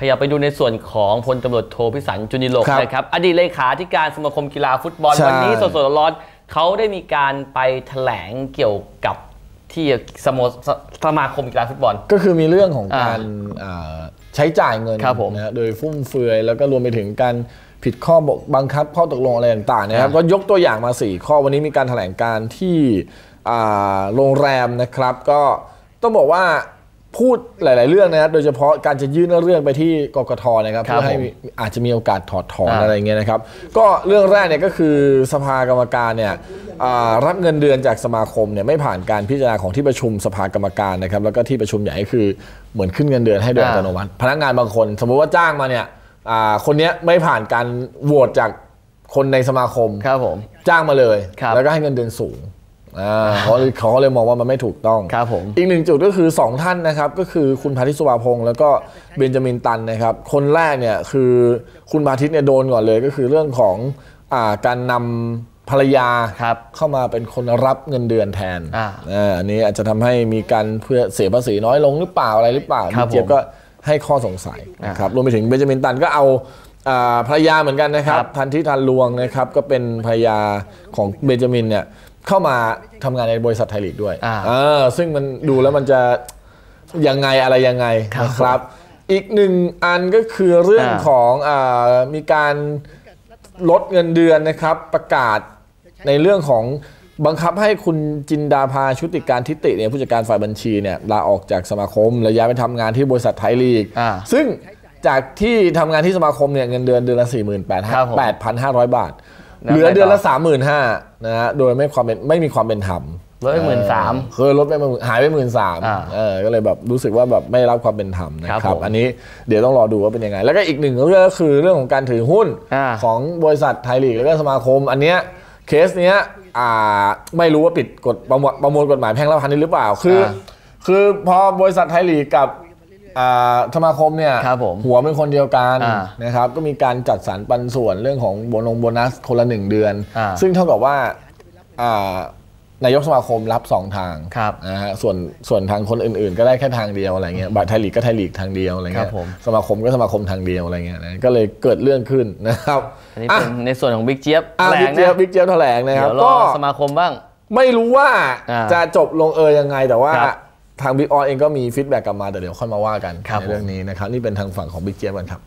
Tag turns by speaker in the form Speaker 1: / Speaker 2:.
Speaker 1: ขยับไปดูในส่วนของพลตำรวจโทพิสันจุนิโลก
Speaker 2: ครับ
Speaker 1: นะครับอดีตเลขาธิการสมาคมกีฬาฟุตบอล
Speaker 2: ใช่
Speaker 1: วันนี้สดๆร้อนๆเขาได้มีการไปแถลงเกี่ยวกับที่สโมสสมาคมกีฬาฟุตบอล
Speaker 2: ก็คือมีเรื่องของการ
Speaker 1: อ่า
Speaker 2: อ่าใช้จ่ายเงิน
Speaker 1: ครับผม
Speaker 2: นะฮะโดยฟุ่มเฟือยแล้วก็รวมไปถึงการผิดข้อบอกบังคับข้อตกลงอะไรต่างๆนะครับ
Speaker 1: อ่า
Speaker 2: ก็ยกตัวอย่างมา 4 ข้อวันนี้มีการแถลงการที่อ่าโรงแรมนะครับ ก็ต้องบอกว่า พูดหลาย ๆ เรื่องนะครับโดยเฉพาะการจะยื่นเรื่องไปที่กกทนะครับ
Speaker 1: ครับ
Speaker 2: เพื่อให้
Speaker 1: ผม
Speaker 2: มีอาจจะมีโอกาสถอดถอน
Speaker 1: อ่า
Speaker 2: อะไรอย่างเงี้ยนะครับ ก็เรื่องแรกเนี่ยก็คือสภากรรมการเนี่ยอ่ารับเงินเดือนจากสมาคมเนี่ยไม่ผ่านการพิจารณาของที่ประชุมสภากรรมการนะครับ แล้วก็ที่ประชุมใหญ่ก็คือเหมือนขึ้นเงินเดือนให้โดยอัตโนมัติพนักงานบางคน สมมุติว่าจ้างมาเนี่ยอ่าคนเนี้ยไม่ผ่านการโหวตจากคนในสมาคม
Speaker 1: ครับผม
Speaker 2: จ้างมาเลย
Speaker 1: ครับ
Speaker 2: แล้วก็ให้เงินเดือนสูงอ่า เขาเขาก็เลยมองว่ามันไม่ถูกต้อง
Speaker 1: ครับผม
Speaker 2: อีกหนึ่งจุดก็คือ 2 ท่านนะครับ ก็คือคุณพาทิตสุวาพงศ์แล้วก็เบนจามินตันนะครับ คนแรกเนี่ยคือคุณพาทิตเนี่ยโดนก่อนเลยก็คือเรื่องของอาการนำภรรยา
Speaker 1: ครับ
Speaker 2: เข้ามาเป็นคนรับเงินเดือนแทน
Speaker 1: อ่า
Speaker 2: อ่าอันนี้อาจจะทำให้มีการเพื่อเสียภาษีน้อยลงหรือเปล่าอะไรหรือเปล่า
Speaker 1: ครับ
Speaker 2: พี่เจี๊ยบ
Speaker 1: ผม
Speaker 2: ก็ให้ข้อสงสัยนะครับรวมไปถึงเบนจามินตันก็เอาอ่าภรรยาเหมือนกันนะครับ
Speaker 1: ครับ
Speaker 2: ทันที่ทันลวงนะครับ ก็เป็นภรรยาของเบนจามินเนี่ย เข้ามาทำงานในบริษัทไทยลีกด้วย
Speaker 1: อ่า
Speaker 2: เออซึ่งมันดูแล้วมันจะยังไงอะไรยังไง
Speaker 1: ครับ
Speaker 2: นะครับ อีกหนึ่งอันก็คือเรื่อง
Speaker 1: อ่า
Speaker 2: ของอามีการลดเงินเดือนนะครับประกาศในเรื่องของบังคับให้คุณจินดาภาชุติการทิติเนี่ยผู้จัดการฝ่ายบัญชีเนี่ยลาออกจากสมาคมและย้ายไปทำงานที่บริษัทไทยลีก
Speaker 1: อ่า
Speaker 2: ซึ่งจากที่ทำงานที่สมาคมเนี่ยเงินเดือนเดือนละ 4 8
Speaker 1: ครับผม
Speaker 2: 8 5 0 0 บาท
Speaker 1: แล้ว
Speaker 2: เหลือเดือนละ
Speaker 1: ไงต่อ
Speaker 2: 35,000นะฮะโดยไม่ความเป็นไม่มีความเป็นธรรม
Speaker 1: ลดไป13,000
Speaker 2: เคยลดไปหมื่นหายไปหมื่นสาม
Speaker 1: อ่า
Speaker 2: เออก็เลยแบบรู้สึกว่าแบบไม่ได้รับความเป็นธรรมนะค
Speaker 1: ครั
Speaker 2: รั
Speaker 1: บบผม
Speaker 2: อันนี้เดี๋ยวต้องรอดูว่าเป็นยังไง แล้วก็อีกหนึ่งเรื่องก็คือเรื่องของการถือหุ้น
Speaker 1: อ่า
Speaker 2: ของบริษัทไทยลีกแล้วก็สมาคม อันเนี้ยเคสเนี้ยอ่าไม่รู้ว่าผิดกฎประมวลประมวลกฎหมายแพ่งและพาณิชย์หรือเปล่าคือ
Speaker 1: อ่า
Speaker 2: คือพอบริษัทไทยลีกกับอ่า สมาคมเนี่ย
Speaker 1: ครับผม
Speaker 2: หัวเป็นคนเดียวกัน
Speaker 1: อ่า
Speaker 2: นะครับก็มีการจัดสรรปันส่วนเรื่องของโบนงโบนัสคนละหนึ่งเดือน
Speaker 1: อ่า
Speaker 2: ซึ่งเท่ากับว่าอ่านายกสมาคมรับสองทาง
Speaker 1: ครับ
Speaker 2: นะฮะส่วนส่วนทางคนอื่นๆ ก็ได้แค่ทางเดียวอะไรเงี้ยบัตรไทยลีกก็ไทยลีกทางเดียวอะไร
Speaker 1: ค
Speaker 2: เงี้
Speaker 1: รั
Speaker 2: ย
Speaker 1: บผม
Speaker 2: สมาคมก็สมาคมทางเดียวอะไรเงี้ยนะก็เลยเกิดเรื่องขึ้นนะครับ
Speaker 1: อันนี้
Speaker 2: อะ
Speaker 1: เป็นในส่วนของบิ๊กเจี๊ยบ
Speaker 2: อะ
Speaker 1: แถล
Speaker 2: บิ๊
Speaker 1: ง
Speaker 2: กเจี๊ยบ
Speaker 1: นะ
Speaker 2: บิ๊กเจี๊ยบแถลงนะค
Speaker 1: เดี๋
Speaker 2: รับ
Speaker 1: ยวรอ
Speaker 2: ก็
Speaker 1: สมาคมบ้าง
Speaker 2: ไม่รู้ว่า
Speaker 1: อ่า
Speaker 2: จะจบลงเอยยังไงแต่ว่า
Speaker 1: ครับ
Speaker 2: ทางบิ๊กออสเองก็มีฟีดแบ็กกลับมาแต่เดี๋ยวค่อยมาว่ากัน
Speaker 1: ครับ
Speaker 2: ในเรื่องนี้นะครับนี่เป็นทางฝั่งของบิ๊กเจี๊ยบกันครับ